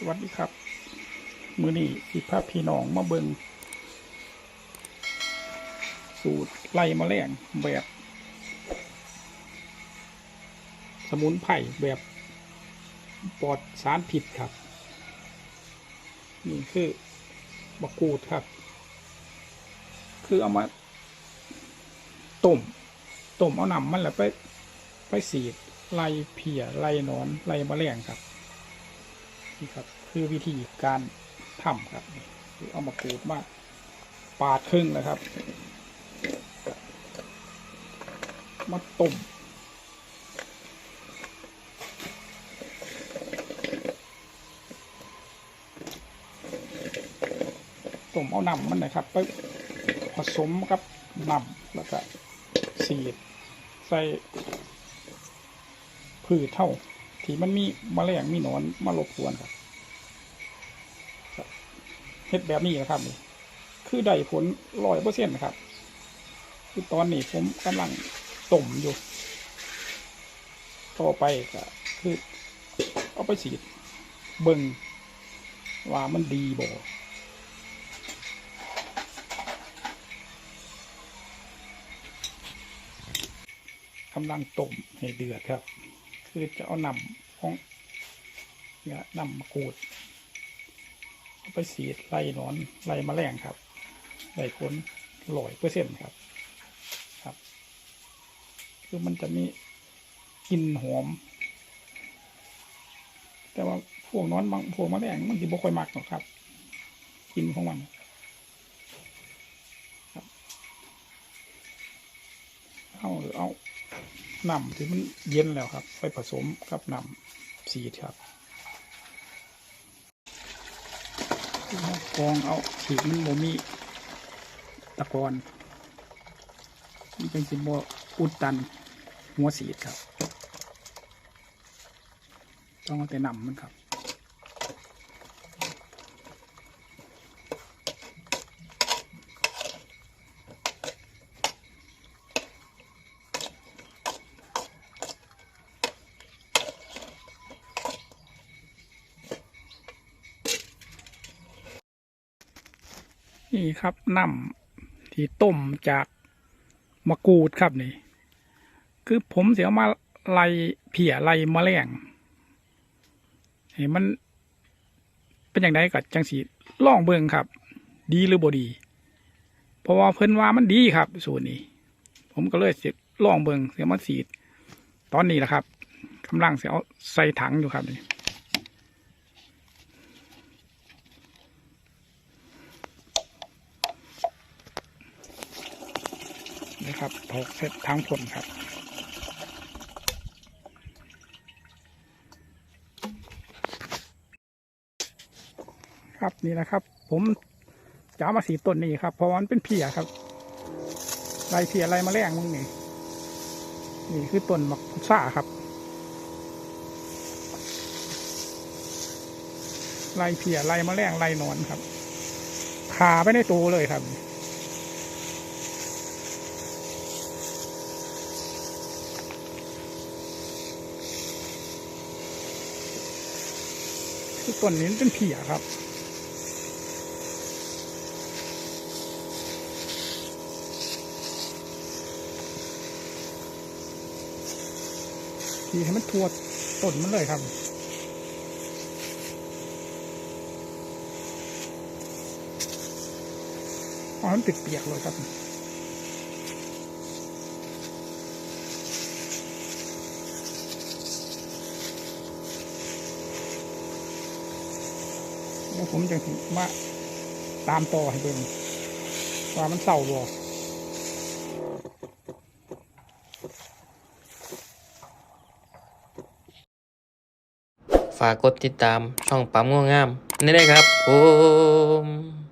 สวัสดีครับ มือนี้สิพาพี่น้องมาเบิงสูตรไล่แมลงแบบ สมุนไพรแบบปลอดสารผิดครับ นี่คือบักกูดครับ คือเอามาต้มต้มเอาน้ำมันแล้วไป ไปสีดไล่เพียไล่นอนไล่แมลงครับ นี่ครับ คือวิธีการทำครับนี่คือเอามากรูดมาปาดครึ่งนะครับ มาต้มต้มเอาน้ำมันนะครับไปผสมกับน้ำแล้วก็สีดใส่พืชเท่า ที่มันมีมแมลงมีหนอนมารบกวนครับครับเฮ็ดแบบนี้นะครับนี่คือได้ผลร้อยเปอร์เซ็นต์นะครับ คือตอนนี้ผมกำลังต้มอยู่ ต่อไปก็คือเอาไปฉีดเบิ่งว่ามันดีบ่กำลังต้มให้เดือดครับ คือจะเอานำของเนี่ยนำมะกรูดเอาไปสีดไล่หนอนไล่แมลงครับได้ผลอยเปอร์เซ็นต์ครับ ครับ คือมันจะมีกลิ่นหอม แต่ว่าพวกนอนบางพวกแมลงมันจะบ่ค่อยมักหรอกครับกลิ่นของมันครับเอาหรือเอา น้ำที่มันเย็นแล้วครับ ไปผสมกับน้ำสีครับกองเอาขีดมันโมมีตะกอนมันเป็นสิบอุดตัน หัวสีครับ ต้องเอาแต่น้ำมันครับ นี่ครับน้ำที่ต้มจากมะกรูดครับนี่ คือผมเสียมาไล่เพียไล่แมลงเห็นมันเป็นอย่างไรกับจังสีล่องเบิงครับ ดีหรือบ่ดี เพราะว่าเพิ่นว่ามันดีครับ สูตรนี้ ผมก็เลยเสียล่องเบิงเสียมาสีตอนนี้แหละครับกำลังเสียเอาใส่ถังอยู่ครับนี่ นะครับถกเสร็จทั้งผลครับ ครับนี่นะครับ ผมจะเอามาสีต้นนี้ครับเพราะมันเป็นเพียครับลายเพียลายแมลงมึงนี่นี่คือต้นมักพุทราครับลายเพียลายแมลงลายนอนครับขาไปในตัวเลยครับ คือต้นนี้เป็นเพียครับทีให้มันทั่วต้นมันเลยครับอ๋อมันติดเปียกเลยครับ แล้วผมจะมาตามต่อให้เบิ่งว่ามันเศร้าบ่ฝากกดติดตามช่องปั๊มง่วงงามนี่ได้ครับผม